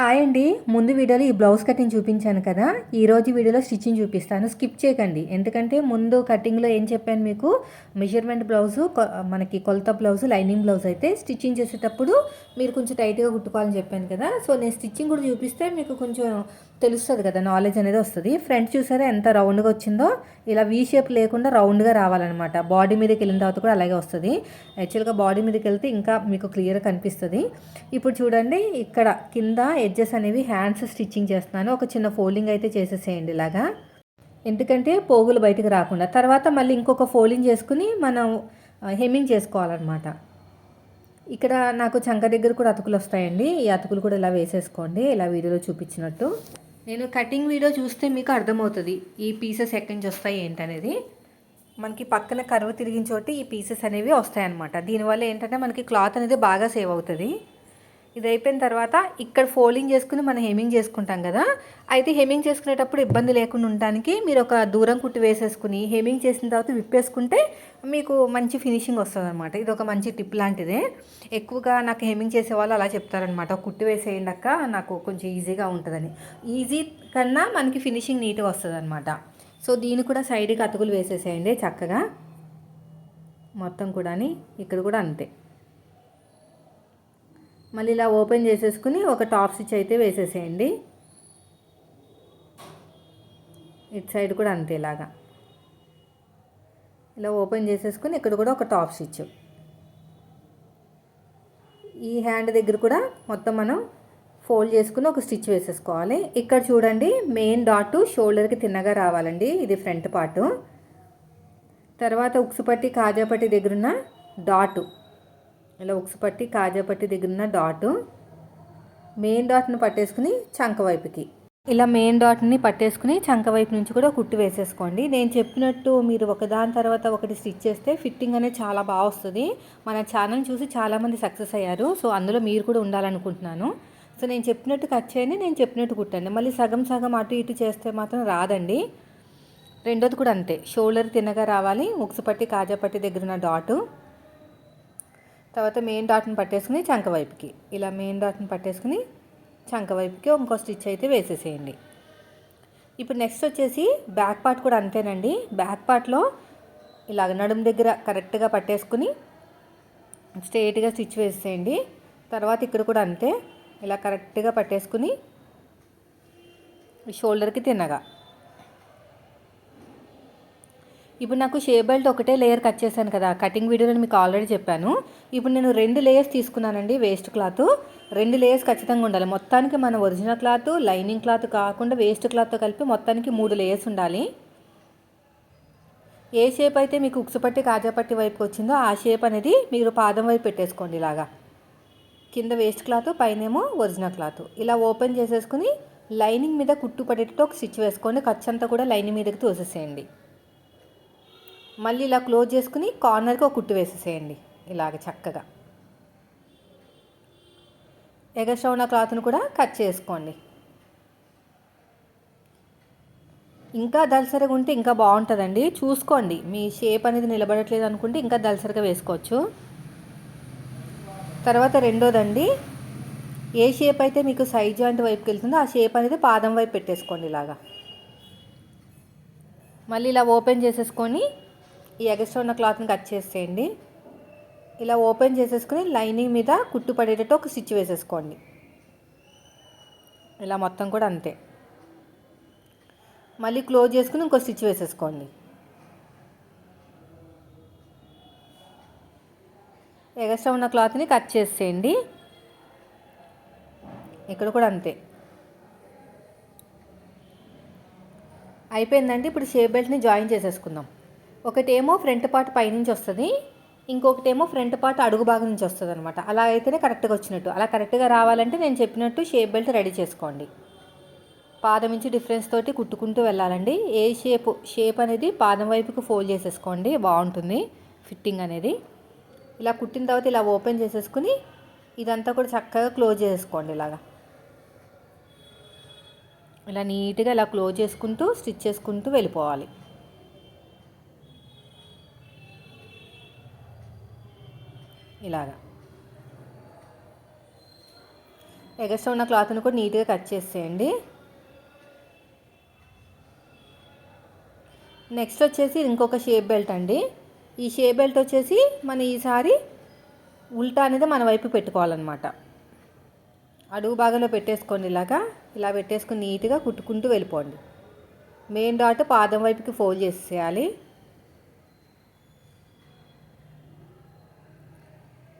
Hi అండి. ముందు వీడియోలో ఈ బ్లౌజ్ కటింగ్ చూపించాను కదా. ఈరోజు వీడియోలో స్టిచ్చింగ్ చూపిస్తాను. స్కిప్ చేయకండి. ఎందుకంటే ముందు కటింగ్లో ఏం చెప్పాను మీకు? మెజర్మెంట్ బ్లౌజు మనకి కొలత బ్లౌజు లైనింగ్ బ్లౌజ్ అయితే స్టిచ్చింగ్ చేసేటప్పుడు మీరు కొంచెం టైట్గా కుట్టుకోవాలని చెప్పాను కదా. సో నేను స్టిచ్చింగ్ కూడా చూపిస్తే మీకు కొంచెం తెలుస్తుంది కదా నాలెడ్జ్ అనేది వస్తుంది. ఫ్రంట్ చూసారా ఎంత రౌండ్గా వచ్చిందో? ఇలా వీ షేప్ లేకుండా రౌండ్గా రావాలన్నమాట. బాడీ మీదకి వెళ్ళిన తర్వాత కూడా అలాగే వస్తుంది. యాక్చువల్గా బాడీ మీదకి వెళ్తే ఇంకా మీకు క్లియర్గా కనిపిస్తుంది. ఇప్పుడు చూడండి ఇక్కడ కింద ఎడ్జెస్ అనేవి హ్యాండ్స్ స్టిచ్చింగ్ చేస్తున్నాను. ఒక చిన్న ఫోల్డింగ్ అయితే చేసేసేయండి ఇలాగా. ఎందుకంటే పోగులు బయటకు రాకుండా. తర్వాత మళ్ళీ ఇంకొక ఫోల్డింగ్ చేసుకుని మనం హెమ్మింగ్ చేసుకోవాలన్నమాట. ఇక్కడ నాకు చంక దగ్గర కూడా అతుకులు వస్తాయండి. ఈ అతుకులు కూడా ఇలా వేసేసుకోండి. ఇలా వీడియోలో చూపించినట్టు. నేను కటింగ్ వీడియో చూస్తే మీకు అర్థమవుతుంది ఈ పీసెస్ ఎక్కడి నుంచి వస్తాయి ఏంటనేది. మనకి పక్కన కరువు తిరిగిన చోటి ఈ పీసెస్ అనేవి వస్తాయన్నమాట. దీనివల్ల ఏంటంటే మనకి క్లాత్ అనేది బాగా సేవ్ అవుతుంది. ఇది అయిపోయిన తర్వాత ఇక్కడ ఫోల్డింగ్ చేసుకుని మనం హెమింగ్ చేసుకుంటాం కదా. అయితే హెమింగ్ చేసుకునేటప్పుడు ఇబ్బంది లేకుండా ఉండడానికి మీరు ఒక దూరం కుట్టి వేసేసుకుని హెమింగ్ చేసిన తర్వాత విప్పేసుకుంటే మీకు మంచి ఫినిషింగ్ వస్తుంది అనమాట ఇది ఒక మంచి టిప్ లాంటిదే. ఎక్కువగా నాకు హెమింగ్ చేసే వాళ్ళు అలా చెప్తారనమాట కుట్టి వేసేయండి అక్క నాకు కొంచెం ఈజీగా ఉంటుందని. ఈజీ కన్నా మనకి ఫినిషింగ్ నీట్గా వస్తుంది అనమాట సో దీన్ని కూడా సైడ్కి అతుకులు వేసేసేయండి చక్కగా. మొత్తం కూడాని ఇక్కడ కూడా అంతే. మళ్ళీ ఇలా ఓపెన్ చేసేసుకుని ఒక టాప్ స్టిచ్ అయితే వేసేసేయండి. ఇటు సైడ్ కూడా అంతే ఇలాగా. ఇలా ఓపెన్ చేసేసుకుని ఇక్కడ కూడా ఒక టాప్ స్టిచ్. ఈ హ్యాండ్ దగ్గర కూడా మొత్తం మనం ఫోల్డ్ చేసుకుని ఒక స్టిచ్ వేసేసుకోవాలి. ఇక్కడ చూడండి మెయిన్ డాట్ షోల్డర్కి తిన్నగా రావాలండి ఇది ఫ్రంట్ పార్ట్. తర్వాత ఉక్సుపట్టి కాజాపట్టి దగ్గరున్న డాటు. ఇలా ఉక్సుపట్టి కాజాపట్టి దగ్గరున్న డాటు మెయిన్ డాట్ని పట్టేసుకుని చంక వైపుకి. ఇలా మెయిన్ డాట్ని పట్టేసుకుని చంక వైపు నుంచి కూడా కుట్టు వేసేసుకోండి. నేను చెప్పినట్టు మీరు ఒకదాని తర్వాత ఒకటి స్టిచ్ చేస్తే ఫిట్టింగ్ అనేది చాలా బాగా వస్తుంది. మన ఛానల్ చూసి చాలామంది సక్సెస్ అయ్యారు. సో అందులో మీరు కూడా ఉండాలనుకుంటున్నాను. సో నేను చెప్పినట్టు కట్ చేయండి నేను చెప్పినట్టు కుట్టండి. మళ్ళీ సగం సగం అటు ఇటు చేస్తే మాత్రం రాదండి. రెండోది కూడా అంతే. షోల్డర్ తిన్నగా రావాలి ఉక్సుపట్టి కాజాపట్టి దగ్గర ఉన్న డాటు తర్వాత మెయిన్ డాట్ని పట్టేసుకుని చంక వైపుకి. ఇలా మెయిన్ డాట్ని పట్టేసుకుని చంక వైపుకి ఇంకో స్టిచ్ అయితే వేసేసేయండి. ఇప్పుడు నెక్స్ట్ వచ్చేసి బ్యాక్ పార్ట్ కూడా అంతేనండి. బ్యాక్ పార్ట్లో ఇలాగ నడుము దగ్గర కరెక్ట్గా పట్టేసుకుని స్ట్రేట్గా స్టిచ్ వేసేయండి తర్వాత ఇక్కడ కూడా అంతే. ఇలా కరెక్ట్గా పట్టేసుకుని షోల్డర్కి తిన్నగా ఇప్పుడు నాకు షే బెల్ట్ ఒకటే లేయర్ కట్ చేశాను కదా. కటింగ్ వీడియోలో మీకు ఆల్రెడీ చెప్పాను. ఇప్పుడు నేను రెండు లేయర్స్ తీసుకున్నానండి వేస్ట్ క్లాత్ రెండు లేయర్స్ ఖచ్చితంగా ఉండాలి. మొత్తానికి మన ఒరిజినల్ క్లాత్ లైనింగ్ క్లాత్ కాకుండా వేస్ట్ క్లాత్తో కలిపి మొత్తానికి మూడు లేయర్స్ ఉండాలి. ఏ షేప్ అయితే మీకు ఉక్సుపట్టి కాజాపట్టి వైపుకి వచ్చిందో ఆ షేప్ అనేది మీరు పాదం వైపు పెట్టేసుకోండి ఇలాగా. కింద వేస్ట్ క్లాత్ పైనేమో ఒరిజినల్ క్లాత్ ఇలా ఓపెన్ చేసేసుకుని లైనింగ్ మీద కుట్టు పడేటట్టు ఒక స్టిచ్ వేసుకోండి. ఖర్చంతా అంతా కూడా లైనింగ్ మీదకి తోసేసేయండి. మళ్ళీ ఇలా క్లోజ్ చేసుకుని కార్నర్కి ఒక కుట్టు వేసేసేయండి. ఇలాగ చక్కగా. ఎగస్ట్రా ఉన్న క్లాత్ను కూడా కట్ చేసుకోండి. ఇంకా దలసరిగా ఉంటే ఇంకా బాగుంటుందండి. చూసుకోండి. మీ షేప్ అనేది నిలబడట్లేదు అనుకుంటే ఇంకా దలసరిగా వేసుకోవచ్చు. తర్వాత రెండోదండి ఏ షేప్ అయితే మీకు సైజ్ జాయింట్ వైపుకి వెళ్తుందో ఆ షేప్ అనేది పాదం వైపు పెట్టేసుకోండి ఇలాగా. మళ్ళీ ఇలా ఓపెన్ చేసేసుకొని ఈ ఎగస్ట్రా ఉన్న క్లాత్ని కట్ చేసేయండి. ఇలా ఓపెన్ చేసేసుకుని లైనింగ్ మీద కుట్టు పడేటట్టు ఒక స్టిచ్ వేసేసుకోండి. ఇలా మొత్తం కూడా అంతే. మళ్ళీ క్లోజ్ చేసుకుని ఇంకో స్టిచ్ వేసేసుకోండి. ఎగస్ట్రా ఉన్న క్లాత్ని కట్ చేసేయండి. ఇక్కడ కూడా అంతే. అయిపోయిందండి ఇప్పుడు షేప్ బెల్ట్ని జాయిన్ చేసేసుకుందాం. ఒకటేమో ఫ్రంట్ పార్ట్ పైనుంచి వస్తుంది ఇంకొకటేమో ఫ్రంట్ పార్ట్ అడుగు భాగం నుంచి వస్తుంది అనమాట అలా అయితేనే కరెక్ట్గా వచ్చినట్టు. అలా కరెక్ట్గా రావాలంటే నేను చెప్పినట్టు షేప్ బెల్ట్ రెడీ చేసుకోండి. పాదం నుంచి డిఫరెన్స్ తోటి కుట్టుకుంటూ వెళ్ళాలండి. ఏ షేప్ షేప్ అనేది పాదం వైపుకి ఫోల్డ్ చేసేసుకోండి బాగుంటుంది ఫిట్టింగ్ అనేది. ఇలా కుట్టిన తర్వాత ఇలా ఓపెన్ చేసేసుకుని ఇదంతా కూడా చక్కగా క్లోజ్ చేసుకోండి ఇలాగా. ఇలా నీట్గా ఇలా క్లోజ్ చేసుకుంటూ స్టిచ్ చేసుకుంటూ వెళ్ళిపోవాలి. ఇలాగా. ఎగస్ట్రా ఉన్న క్లాత్ని కూడా నీట్గా కట్ చేసేయండి. నెక్స్ట్ వచ్చేసి ఇంకొక షేప్ బెల్ట్ అండి. ఈ షేప్ బెల్ట్ వచ్చేసి మన ఈసారి ఉల్టా అనేది మన వైపు పెట్టుకోవాలన్నమాట. అడుగు భాగంలో పెట్టేసుకోండి ఇలాగా. ఇలా పెట్టేసుకుని నీట్గా కుట్టుకుంటూ వెళ్ళిపోండి. మెయిన్ డాట్ పాదం వైపుకి ఫోల్డ్ చేసేయాలి.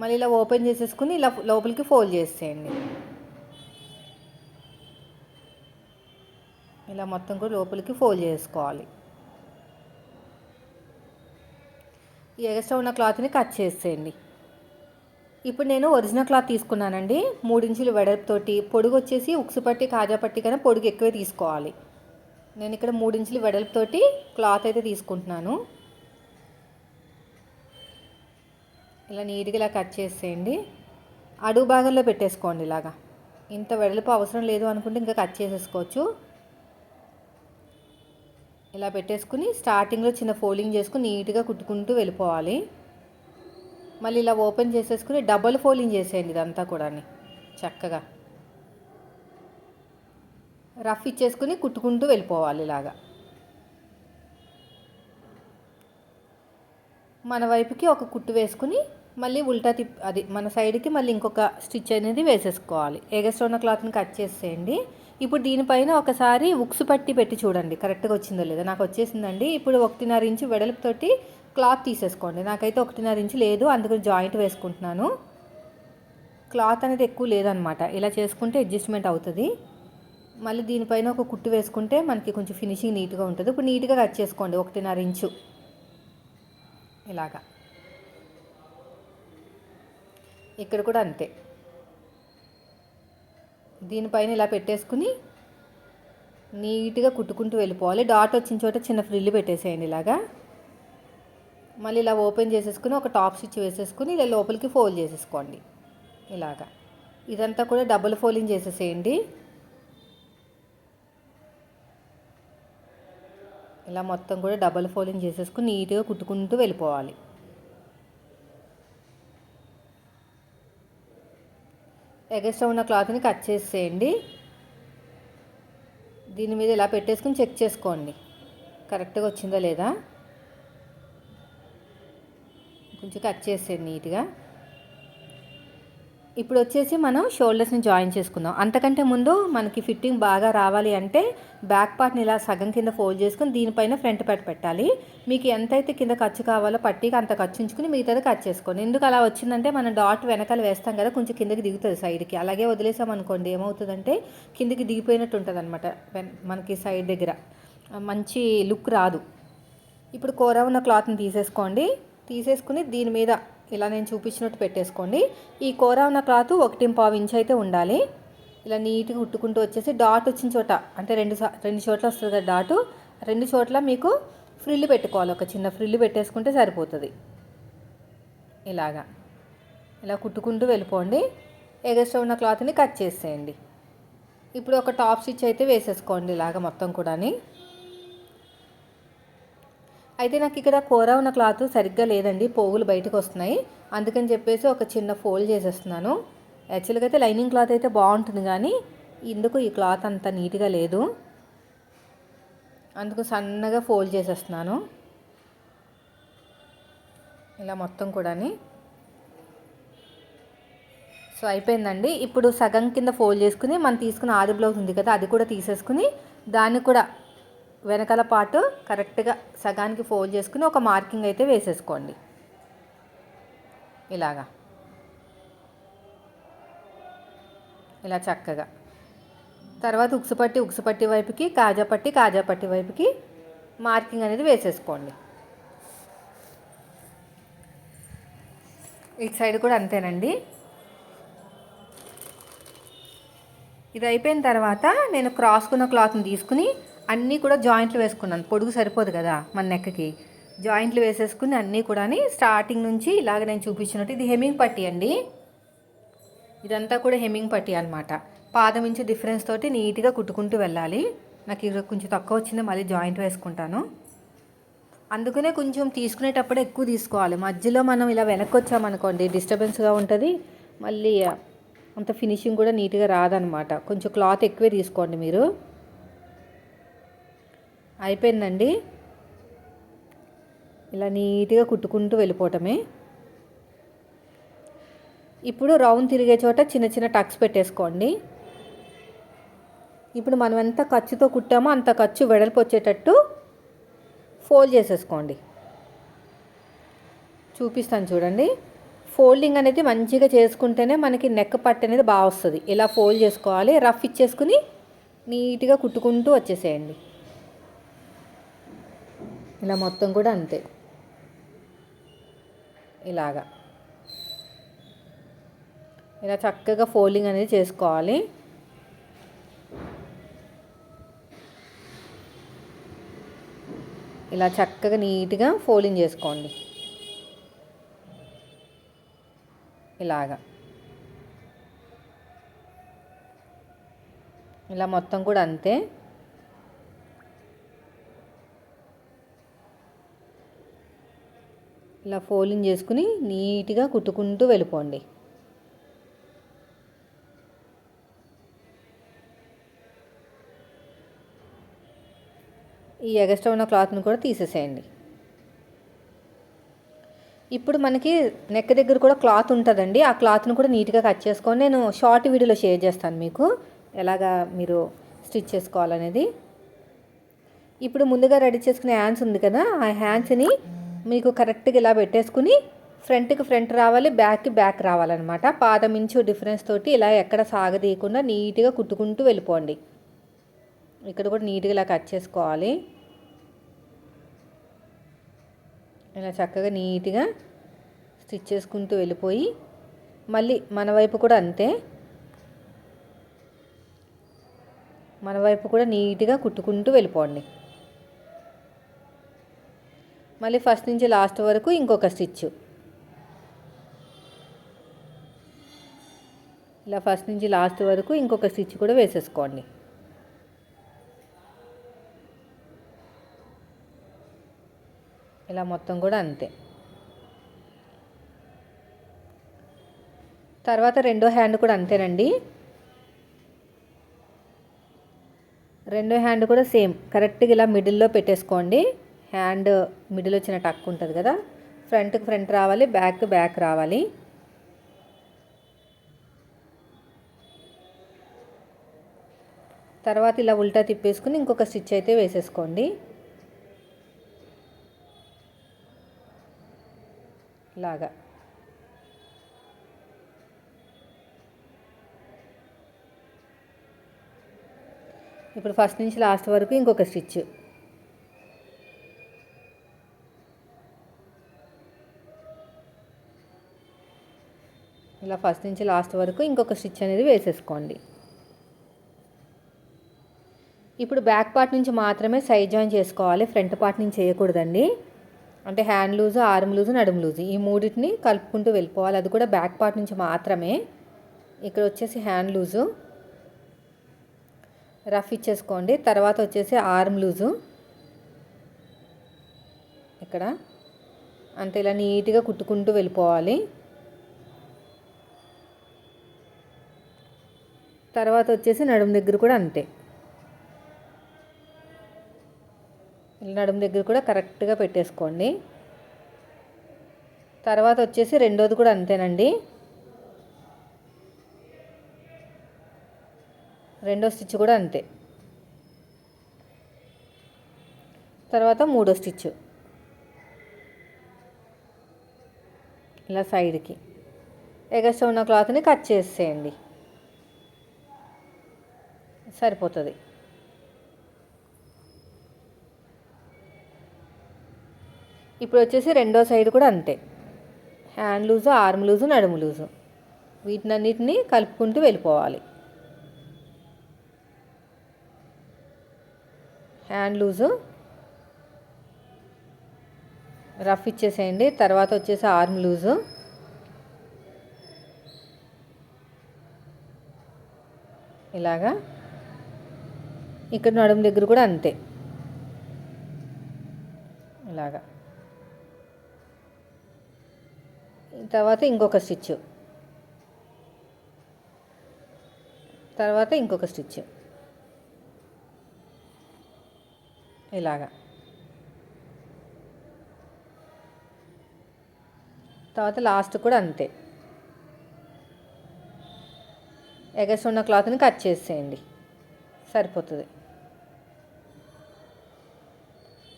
మళ్ళీ ఇలా ఓపెన్ చేసేసుకుని ఇలా లోపలికి ఫోల్డ్ చేసేయండి. ఇలా మొత్తం కూడా లోపలికి ఫోల్డ్ చేసుకోవాలి. ఈ ఎక్స్ట్రా ఉన్న క్లాత్ని కట్ చేసేయండి. ఇప్పుడు నేను ఒరిజినల్ క్లాత్ తీసుకున్నానండి. మూడించులు వెడల్పుతోటి పొడుగు వచ్చేసి ఉక్సు పట్టి కాజా పట్టి కన్నా పొడుగు ఎక్కువే తీసుకోవాలి. నేను ఇక్కడ మూడించులు వెడల్పుతోటి క్లాత్ అయితే తీసుకుంటున్నాను. ఇలా నీట్గా ఇలా కట్ చేసేయండి. అడుగు భాగంలో పెట్టేసుకోండి ఇలాగా. ఇంత వెడల్పు అవసరం లేదు అనుకుంటే ఇంకా కట్ చేసేసుకోవచ్చు. ఇలా పెట్టేసుకుని స్టార్టింగ్లో చిన్న ఫోల్డింగ్ చేసుకుని నీట్గా కుట్టుకుంటూ వెళ్ళిపోవాలి. మళ్ళీ ఇలా ఓపెన్ చేసేసుకుని డబల్ ఫోల్డింగ్ చేసేయండి ఇదంతా కూడా చక్కగా. రఫ్ ఇచ్చేసుకుని కుట్టుకుంటూ వెళ్ళిపోవాలి ఇలాగా. మన వైపుకి ఒక కుట్టు వేసుకుని మళ్ళీ ఉల్టా తిప్ అది మన సైడ్కి మళ్ళీ ఇంకొక స్టిచ్ అనేది వేసేసుకోవాలి. ఎగస్ట్రా ఉన్న క్లాత్ని కట్ చేసేయండి. ఇప్పుడు దీనిపైన ఒకసారి ఉక్స్ పట్టి పెట్టి చూడండి. కరెక్ట్గా వచ్చిందో లేదో. నాకు వచ్చేసిందండి. ఇప్పుడు ఒకటిన్నర ఇంచు వెడల్పుతోటి క్లాత్ తీసేసుకోండి. నాకైతే ఒకటిన్నర ఇంచు లేదు. అందుకని జాయింట్ వేసుకుంటున్నాను. క్లాత్ అనేది ఎక్కువ లేదనమాట. ఇలా చేసుకుంటే అడ్జస్ట్మెంట్ అవుతుంది. మళ్ళీ దీనిపైన ఒక కుట్టు వేసుకుంటే మనకి కొంచెం ఫినిషింగ్ నీట్గా ఉంటుంది. ఇప్పుడు నీట్గా కట్ చేసుకోండి. ఒకటిన్నర ఇంచు. ఇలాగా. ఇక్కడ కూడా అంతే. దీనిపైన ఇలా పెట్టేసుకుని నీట్గా కుట్టుకుంటూ వెళ్ళిపోవాలి. డాట్ వచ్చిన చోట చిన్న ఫ్రిల్లు పెట్టేసేయండి ఇలాగా. మళ్ళీ ఇలా ఓపెన్ చేసేసుకుని ఒక టాప్ స్టిచ్ వేసేసుకుని ఇలా లోపలికి ఫోల్డ్ చేసేసుకోండి. ఇలాగా. ఇదంతా కూడా డబుల్ ఫోల్డింగ్ చేసేసేయండి. ఇలా మొత్తం కూడా డబల్ ఫోల్డింగ్ చేసేసుకుని నీట్గా కుట్టుకుంటూ వెళ్ళిపోవాలి. ఎగస్ట్రా ఉన్న క్లాత్ని కట్ చేసేయండి. దీని మీద ఇలా పెట్టేసుకుని చెక్ చేసుకోండి. కరెక్ట్గా వచ్చిందా లేదా? కొంచెం కట్ చేసేయండి నీట్గా. ఇప్పుడు వచ్చేసి మనం షోల్డర్స్ని జాయిన్ చేసుకుందాం. అంతకంటే ముందు మనకి ఫిట్టింగ్ బాగా రావాలి అంటే బ్యాక్ పార్ట్ని ఇలా సగం కింద ఫోల్డ్ చేసుకుని దీనిపైన ఫ్రంట్ పార్ట్ పెట్టాలి. మీకు ఎంతైతే కింద ఖర్చు కావాలో పట్టికి అంత ఖర్చు ఉంచుకుని మిగతాది కట్ చేసుకోండి. ఎందుకు అలా వచ్చిందంటే మనం డాట్ వెనకాల వేస్తాం కదా కొంచెం కిందకి దిగుతుంది సైడ్కి. అలాగే వదిలేసాం అనుకోండి ఏమవుతుందంటే కిందకి దిగిపోయినట్టు ఉంటుంది అనమాట మనకి సైడ్ దగ్గర. మంచి లుక్ రాదు. ఇప్పుడు కూర ఉన్న క్లాత్ని తీసేసుకోండి. తీసేసుకుని దీని మీద ఇలా నేను చూపించినట్టు పెట్టేసుకోండి. ఈ కూర ఉన్న క్లాత్ ఒకటి పావు ఇంచ్ అయితే ఉండాలి. ఇలా నీట్గా కుట్టుకుంటూ వచ్చేసి డాట్ వచ్చిన చోట అంటే రెండు రెండు చోట్ల వస్తుంది కదా డాటు రెండు చోట్ల మీకు ఫ్రిల్ పెట్టుకోవాలి. ఒక చిన్న ఫ్రిల్ పెట్టేసుకుంటే సరిపోతుంది. ఇలాగా. ఇలా కుట్టుకుంటూ వెళ్ళిపోండి. ఎగస్ట్రా ఉన్న క్లాత్ని కట్ చేసేయండి. ఇప్పుడు ఒక టాప్ స్టిచ్ అయితే వేసేసుకోండి ఇలాగ మొత్తం కూడాని. అయితే నాకు ఇక్కడ కూర ఉన్న క్లాత్ సరిగ్గా లేదండి పోగులు బయటకు వస్తున్నాయి. అందుకని చెప్పేసి ఒక చిన్న ఫోల్డ్ చేసేస్తున్నాను. యాక్చువల్గా అయితే లైనింగ్ క్లాత్ అయితే బాగుంటుంది కానీ ఇందుకు ఈ క్లాత్ అంత నీట్గా లేదు. అందుకు సన్నగా ఫోల్డ్ చేసేస్తున్నాను. ఇలా మొత్తం కూడాని. సో అయిపోయిందండి. ఇప్పుడు సగం కింద ఫోల్డ్ చేసుకుని మనం తీసుకున్న ఆది బ్లౌజ్ ఉంది కదా అది కూడా తీసేసుకుని దాన్ని కూడా వెనకాల పాటు కరెక్ట్గా సగానికి ఫోల్డ్ చేసుకుని ఒక మార్కింగ్ అయితే వేసేసుకోండి. ఇలాగా. ఇలా చక్కగా. తర్వాత ఉక్సుపట్టి ఉక్సుపట్టి వైపుకి కాజాపట్టి కాజాపట్టి వైపుకి మార్కింగ్ అనేది వేసేసుకోండి. ఇటు సైడ్ కూడా అంతేనండి. ఇది అయిపోయిన తర్వాత నేను క్రాస్కున్న క్లాత్ని తీసుకుని అన్నీ కూడా జాయింట్లు వేసుకున్నాను. పొడుగు సరిపోదు కదా మన నెక్కకి. జాయింట్లు వేసేసుకుని అన్నీ కూడా స్టార్టింగ్ నుంచి ఇలాగ నేను చూపించినట్టు ఇది హెమ్మింగ్ పట్టి అండి. ఇదంతా కూడా హెమ్మింగ్ పట్టి అనమాట పాదం ఇంచు డిఫరెన్స్ తోటి నీట్గా కుట్టుకుంటూ వెళ్ళాలి. నాకు ఇక్కడ కొంచెం తక్కువ వచ్చింది మళ్ళీ జాయింట్ వేసుకుంటాను. అందుకనే కొంచెం తీసుకునేటప్పుడు ఎక్కువ తీసుకోవాలి. మధ్యలో మనం ఇలా వెనక్కి వచ్చామనుకోండి డిస్టర్బెన్స్గా ఉంటుంది. మళ్ళీ అంత ఫినిషింగ్ కూడా నీట్గా రాదనమాట కొంచెం క్లాత్ ఎక్కువే తీసుకోండి మీరు. అయిపోయిందండి. ఇలా నీట్గా కుట్టుకుంటూ వెళ్ళిపోవటమే. ఇప్పుడు రౌండ్ తిరిగే చోట చిన్న చిన్న టక్స్ పెట్టేసుకోండి. ఇప్పుడు మనం ఎంత ఖర్చుతో కుట్టామో అంత ఖర్చు వెడల్పు వచ్చేటట్టు ఫోల్డ్ చేసేసుకోండి. చూపిస్తాను చూడండి. ఫోల్డింగ్ అనేది మంచిగా చేసుకుంటేనే మనకి నెక్ పట్టు అనేది బాగా వస్తుంది. ఇలా ఫోల్డ్ చేసుకోవాలి రఫ్ ఇచ్చేసుకుని నీట్గా కుట్టుకుంటూ వచ్చేసేయండి. ఇలా మొత్తం కూడా అంతే. ఇలాగా. ఇలా చక్కగా ఫోల్డింగ్ అనేది చేసుకోవాలి. ఇలా చక్కగా నీట్గా ఫోల్డింగ్ చేసుకోండి. ఇలాగా. ఇలా మొత్తం కూడా అంతే. ఇలా ఫోల్డింగ్ చేసుకుని నీట్గా కుట్టుకుంటూ వెళ్ళిపోండి. ఈ ఎగస్ట్రా ఉన్న క్లాత్ని కూడా తీసేసేయండి. ఇప్పుడు మనకి నెక్ దగ్గర కూడా క్లాత్ ఉంటుందండి. ఆ క్లాత్ని కూడా నీట్గా కట్ చేసుకొని నేను షార్ట్ వీడియోలో షేర్ చేస్తాను మీకు. ఎలాగా మీరు స్టిచ్ చేసుకోవాలనేది. ఇప్పుడు ముందుగా రెడీ చేసుకునే హ్యాండ్స్ ఉంది కదా ఆ హ్యాండ్స్ని మీకు కరెక్ట్గా ఇలా పెట్టేసుకుని ఫ్రంట్కి ఫ్రంట్ రావాలి బ్యాక్కి బ్యాక్ రావాలన్నమాట. పాదం ఇంచు డిఫరెన్స్ తోటి ఇలా ఎక్కడ సాగదీయకుండా నీట్గా కుట్టుకుంటూ వెళ్ళిపోండి. ఇక్కడ కూడా నీట్గా ఇలా కట్ చేసుకోవాలి. ఇలా చక్కగా నీట్గా స్టిచ్ చేసుకుంటూ వెళ్ళిపోయి మళ్ళీ మన వైపు కూడా అంతే. మన వైపు కూడా నీట్గా కుట్టుకుంటూ వెళ్ళిపోండి. మళ్ళీ ఫస్ట్ నుంచి లాస్ట్ వరకు ఇంకొక స్టిచ్ ఇలా ఫస్ట్ నుంచి లాస్ట్ వరకు ఇంకొక స్టిచ్ కూడా వేసేసుకోండి. ఇలా మొత్తం కూడా అంతే. తర్వాత రెండో హ్యాండ్ కూడా అంతేనండి. రెండో హ్యాండ్ కూడా సేమ్ కరెక్ట్గా ఇలా మిడిల్లో పెట్టేసుకోండి. హ్యాండ్ మిడిల్ వచ్చిన టక్ ఉంటుంది కదా ఫ్రంట్కి ఫ్రంట్ రావాలి బ్యాక్ బ్యాక్ రావాలి. తర్వాత ఇలా ఉల్టా తిప్పేసుకుని ఇంకొక స్టిచ్ అయితే వేసేసుకోండి. లాగా ఇప్పుడు ఫస్ట్ నుంచి లాస్ట్ వరకు ఇంకొక స్టిచ్. ఇలా ఫస్ట్ నుంచి లాస్ట్ వరకు ఇంకొక స్టిచ్ అనేది వేసేసుకోండి. ఇప్పుడు బ్యాక్ పార్ట్ నుంచి మాత్రమే సైడ్ జాయిన్ చేసుకోవాలి ఫ్రంట్ పార్ట్ నుంచి చేయకూడదండి అంటే హ్యాండ్ లూజు ఆర్మ్ లూజు నడుము లూజు ఈ మూడింటిని కలుపుకుంటూ వెళ్ళిపోవాలి. అది కూడా బ్యాక్ పార్ట్ నుంచి మాత్రమే. ఇక్కడ వచ్చేసి హ్యాండ్ లూజు రఫ్ ఇచ్చేసుకోండి. తర్వాత వచ్చేసి ఆర్మ్ లూజు ఇక్కడ. అంటే ఇలా నీట్గా కుట్టుకుంటూ వెళ్ళిపోవాలి. తర్వాత వచ్చేసి నడుము దగ్గర కూడా అంతే. నడుము దగ్గర కూడా కరెక్ట్గా పెట్టేసుకోండి. తర్వాత వచ్చేసి రెండోది కూడా అంతేనండి. రెండో స్టిచ్ కూడా అంతే. తర్వాత మూడో స్టిచ్. ఇలా సైడ్కి. ఎగస్ట్ ఉన్న క్లాత్ని కట్ చేసేయండి. సరిపోతుంది. ఇప్పుడు వచ్చేసి రెండో సైడ్ కూడా అంతే. హ్యాండ్ లూజు ఆర్మ్ లూజు నడుము లూజు. వీటినన్నిటిని కలుపుకుంటూ వెళ్ళిపోవాలి. Hand loose. రఫ్ ఇచ్చేసేయండి. తర్వాత వచ్చేసి ఆర్మ్ లూజు. ఇలాగా. ఇక్కడ నడుము దగ్గర కూడా అంతే. ఇలాగా. తర్వాత ఇంకొక స్టిచ్. తర్వాత ఇంకొక స్టిచ్. ఇలాగా. తర్వాత లాస్ట్ కూడా అంతే. ఎగస్ట్ ఉన్న క్లాత్ని కట్ చేసేయండి. సరిపోతుంది.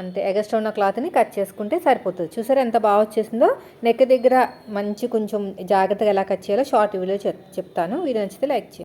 అంతే ఎగస్ట్రా ఉన్న క్లాత్ని కట్ చేసుకుంటే సరిపోతుంది. చూసారా ఎంత బాగా వచ్చేసిందో? నెక్ దగ్గర మంచి కొంచెం జాగ్రత్తగా ఎలా కట్ చేయాలో షార్ట్ వీడియో చెప్తాను. వీడియో నచ్చితే లైక్ చేయండి.